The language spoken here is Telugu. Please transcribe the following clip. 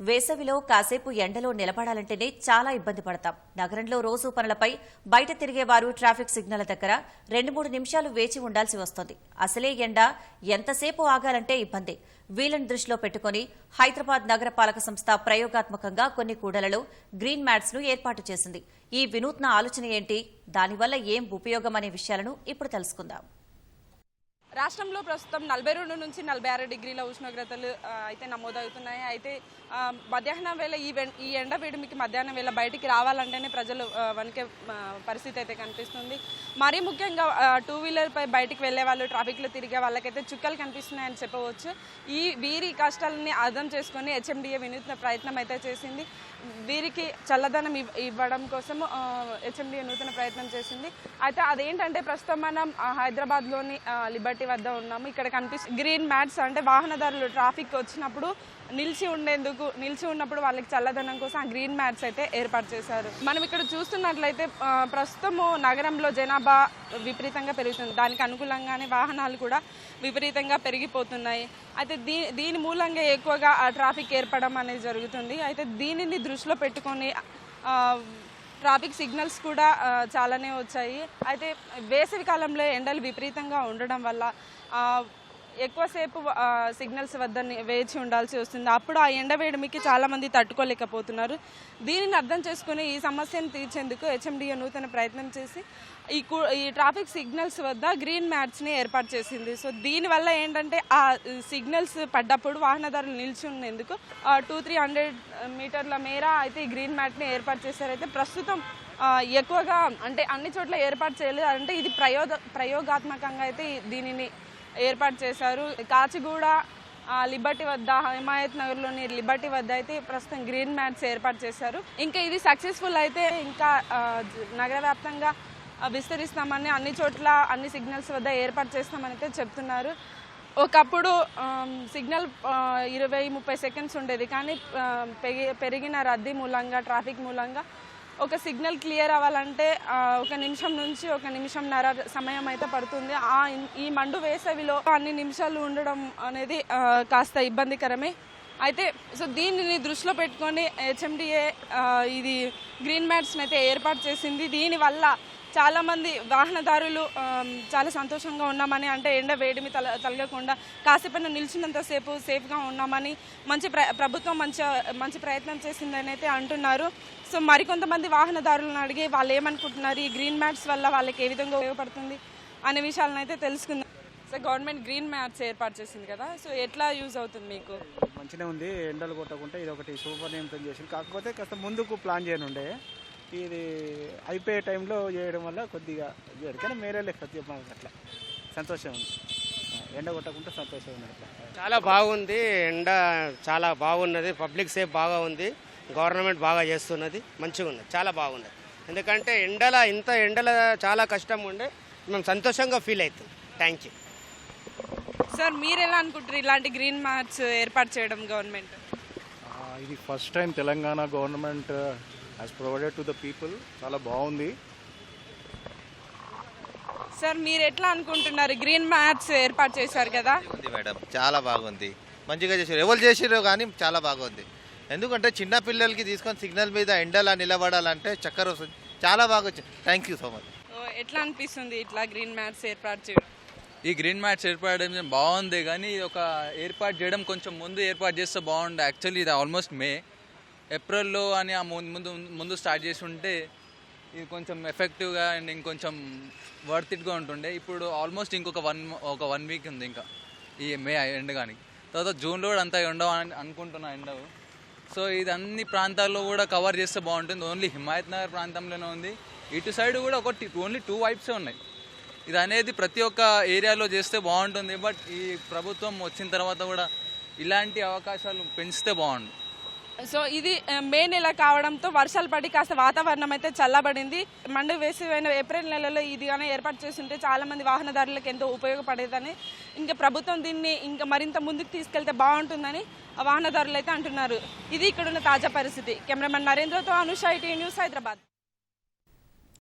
వేసవిలో కాసేపు ఎండలో నిలబడాలంటేనే చాలా ఇబ్బంది పడతాం. నగరంలో రోజు పనులపై బయట తిరిగేవారు ట్రాఫిక్ సిగ్నల్ దగ్గర రెండు మూడు నిమిషాలు వేచి ఉండాల్సి వస్తోంది. అసలే ఎండ ఎంతసేపు ఆగాలంటే ఇబ్బంది. వీలను దృష్టిలో పెట్టుకుని హైదరాబాద్ నగరపాలక సంస్థ ప్రయోగాత్మకంగా కొన్ని కూడలలో గ్రీన్ మ్యాట్స్ను ఏర్పాటు చేసింది. ఈ వినూత్న ఆలోచన ఏంటి? దానివల్ల ఏం ఉపయోగం అనే విషయాలను ఇప్పుడు తెలుసుకుందాం. రాష్ట్రంలో ప్రస్తుతం నలభై రెండు నుంచి నలభై ఆరు డిగ్రీల ఉష్ణోగ్రతలు అయితే నమోదవుతున్నాయి. అయితే మధ్యాహ్నం వేళ ఈ ఈ ఎండ వేడిమికి మధ్యాహ్నం వేళ బయటికి రావాలంటేనే ప్రజలు వణికే పరిస్థితి అయితే కనిపిస్తుంది. మరీ ముఖ్యంగా టూ వీలర్ పై బయటికి వెళ్ళే వాళ్ళు ట్రాఫిక్లో తిరిగే వాళ్ళకైతే చుక్కలు కనిపిస్తున్నాయని చెప్పవచ్చు. ఈ వీరి కష్టాలని అర్థం చేసుకొని హెచ్ఎండిఏ వినూత్న ప్రయత్నం అయితే చేసింది. వీరికి చల్లదనం ఇవ్వడం కోసం హెచ్ఎండిఏ నూతన ప్రయత్నం చేసింది. అయితే అదేంటంటే ప్రస్తుతం మనం హైదరాబాద్లోని లిబర్టీ సొసైటీ వద్ద ఉన్నాము. ఇక్కడ కనిపిస్తుంది గ్రీన్ మ్యాట్స్ అంటే వాహనదారులు ట్రాఫిక్ వచ్చినప్పుడు నిలిచి ఉండేందుకు నిలిచి ఉన్నప్పుడు వాళ్ళకి చల్లదనం కోసం ఆ గ్రీన్ మ్యాట్స్ అయితే ఏర్పాటు చేశారు. మనం ఇక్కడ చూస్తున్నట్లయితే ప్రస్తుతము నగరంలో జనాభా విపరీతంగా పెరుగుతుంది. దానికి అనుకూలంగానే వాహనాలు కూడా విపరీతంగా పెరిగిపోతున్నాయి. అయితే దీ దీని మూలంగా ఎక్కువగా ఆ ట్రాఫిక్ ఏర్పడడం అనేది జరుగుతుంది. అయితే దీనిని దృష్టిలో పెట్టుకొని ట్రాఫిక్ సిగ్నల్స్ కూడా చాలానే వచ్చాయి. అయితే వేసవి కాలంలో ఎండలు విపరీతంగా ఉండడం వల్ల ఎక్కువసేపు సిగ్నల్స్ వద్ద వేచి ఉండాల్సి వస్తుంది. అప్పుడు ఆ ఎండ వేడిమికి చాలామంది తట్టుకోలేకపోతున్నారు. దీనిని అర్థం చేసుకుని ఈ సమస్యను తీర్చేందుకు హెచ్ఎండిఏ నూతన ప్రయత్నం చేసి ఈ కు- ఈ ట్రాఫిక్ సిగ్నల్స్ వద్ద గ్రీన్ మ్యాట్స్ని ఏర్పాటు చేసింది. సో దీనివల్ల ఏంటంటే ఆ సిగ్నల్స్ పడ్డప్పుడు వాహనదారులు నిలిచి ఉండేందుకు టూ త్రీ హండ్రెడ్ మీటర్ల మేర అయితే ఈ గ్రీన్ మ్యాట్ని ఏర్పాటు చేశారైతే ప్రస్తుతం ఎక్కువగా అంటే అన్ని చోట్ల ఏర్పాటు చేయలేదు. అంటే ఇది ప్రయోగ ప్రయోగాత్మకంగా అయితే దీనిని ఏర్పాటు చేశారు. కాచిగూడ లిబర్టీ వద్ద హిమాయత్ నగర్లోని లిబర్టీ వద్ద అయితే ప్రస్తుతం గ్రీన్ మ్యాట్స్ ఏర్పాటు చేశారు. ఇంకా ఇది సక్సెస్ఫుల్ అయితే ఇంకా నగర వ్యాప్తంగా విస్తరిస్తామని అన్ని చోట్ల అన్ని సిగ్నల్స్ వద్ద ఏర్పాటు చేస్తామని అయితే చెప్తున్నారు. ఒకప్పుడు సిగ్నల్ ఇరవై ముప్పై సెకండ్స్ ఉండేది. కానీ పెరిగిన రద్దీ మూలంగా ట్రాఫిక్ మూలంగా ఒక సిగ్నల్ క్లియర్ అవ్వాలంటే ఒక నిమిషం నుంచి ఒక నిమిషంన్నర సమయం అయితే పడుతుంది. ఆ ఈ మండు వేసవిలో అన్ని నిమిషాలు ఉండడం అనేది కాస్త ఇబ్బందికరమే. అయితే సో దీనిని దృష్టిలో పెట్టుకొని హెచ్ఎండిఏ ఇది గ్రీన్ మ్యాట్స్ని అయితే ఏర్పాటు చేసింది. దీనివల్ల చాలామంది వాహనదారులు చాలా సంతోషంగా ఉన్నామని అంటే ఎండ వేడిమి తల తలగకుండా కాసేపైనా నిల్చున్నంతసేపు సేఫ్గా ఉన్నామని మంచి ప్ర ప్రభుత్వం మంచి మంచి ప్రయత్నం చేసిందని అయితే అంటున్నారు. సో మరికొంతమంది వాహనదారులను అడిగి వాళ్ళు ఏమనుకుంటున్నారు ఈ గ్రీన్ మ్యాట్స్ వల్ల వాళ్ళకి ఏ విధంగా ఉపయోగపడుతుంది అనే విషయాలను అయితే తెలుసుకుందాం. సో గవర్నమెంట్ గ్రీన్ మ్యాట్స్ ఏర్పాటు చేసింది కదా సో ఎట్లా యూజ్ అవుతుంది మీకు? మంచిగా ఉంది ఎండలు కొట్టకుండా ఇది ఒకటి సూపర్ నియమితం చేసింది. కాకపోతే కాస్త ముందుకు ప్లాన్ చేయనుండే. ఇది అయిపోయే టైంలో చేయడం వల్ల కొద్దిగా చేయడు కానీ మేరే లెక్క చెప్పాలి అట్లా. సంతోషం ఉంది. ఎండ కొట్టకుండా సంతోషం ఉంది అట్లా. చాలా బాగుంది. ఎండ చాలా బాగున్నది. పబ్లిక్ సేఫ్ బాగా ఉంది. గవర్నమెంట్ బాగా చేస్తున్నది. మంచిగా ఉన్నది. చాలా బాగున్నది. ఎందుకంటే ఎండల ఇంత ఎండల చాలా కష్టం ఉండే మేము సంతోషంగా ఫీల్ అవుతుంది థ్యాంక్ యూ సార్ మీరు ఎలా అనుకుంటారు ఇలాంటి గ్రీన్ మ్యాట్స్ ఏర్పాటు చేయడం గవర్నమెంట్? ఇది first time Telangana government has provided to the people చాలా బాగుంది. సార్ మీరు ఎట్లా అనుకుంటున్నారు? గ్రీన్ మ్యాట్స్ ఏర్పాటు చేశారు కదా? ఉంది మేడం. చాలా బాగుంది. మంచిగా చేసారు ఎవరు చేసిరో కానీ చాలా బాగుంది. ఎందుకంటే చిన్న పిల్లలకి తీసుకొని సిగ్నల్ మీద ఎండలా నిలబడాలంటే చక్కర వస్తుంది. చాలా బాగా వచ్చింది థ్యాంక్ యూ సో మచ్ ఓ, ఎట్లా అనిపిస్తుంది ఇట్లా గ్రీన్ మ్యాట్స్ ఏర్పాటు చేయడం? ఈ గ్రీన్ మ్యాట్స్ ఏర్పాటు చేయడం బాగుంది కానీ ఇది ఒక ఏర్పాటు చేయడం కొంచెం ముందు ఏర్పాటు చేస్తే బాగుండే. యాక్చువల్లీ ఇది ఆల్మోస్ట్ మే ఏప్రిల్లో అని ఆ ముందు ముందు ముందు స్టార్ట్ చేసి ఉంటే ఇది కొంచెం ఎఫెక్టివ్గా అండ్ ఇంకొంచెం వర్త్ ఇట్గా ఉంటుండే. ఇప్పుడు ఆల్మోస్ట్ ఇంకొక వన్ ఒక వన్ వీక్ ఉంది ఇంకా ఈ మే ఎండ్ కానీ తర్వాత జూన్లో కూడా అంత ఉండవు అని అనుకుంటున్నా ఎండవు. సో ఇది అన్ని ప్రాంతాల్లో కూడా కవర్ చేస్తే బాగుంటుంది. ఓన్లీ హిమాయత్ నగర్ ప్రాంతంలోనే ఉంది. ఇటు సైడ్ కూడా ఒకటి ఓన్లీ టూ వైప్సే ఉన్నాయి. ఇది అనేది ప్రతి ఒక్క ఏరియాలో చేస్తే బాగుంటుంది. బట్ ఈ ప్రభుత్వం వచ్చిన తర్వాత కూడా ఇలాంటి అవకాశాలు పెంచితే బాగుండు. సో ఇది మే నెల కావడంతో వర్షాలు పడి కాస్త వాతావరణం అయితే చల్లబడింది. మండు వేసిపోయిన ఏప్రిల్ నెలలో ఇది కానీ ఏర్పాటు చేస్తుంటే చాలా మంది వాహనదారులకు ఎంతో ఉపయోగపడేదని. ఇంకా ప్రభుత్వం దీన్ని ఇంకా మరింత ముందుకు తీసుకెళ్తే బాగుంటుందని ఆ వాహనదారులు అయితే అంటున్నారు. ఇది ఇక్కడున్న తాజా పరిస్థితి. కెమెరామెన్ నరేంద్రతో అనుష ఐటీ న్యూస్ హైదరాబాద్.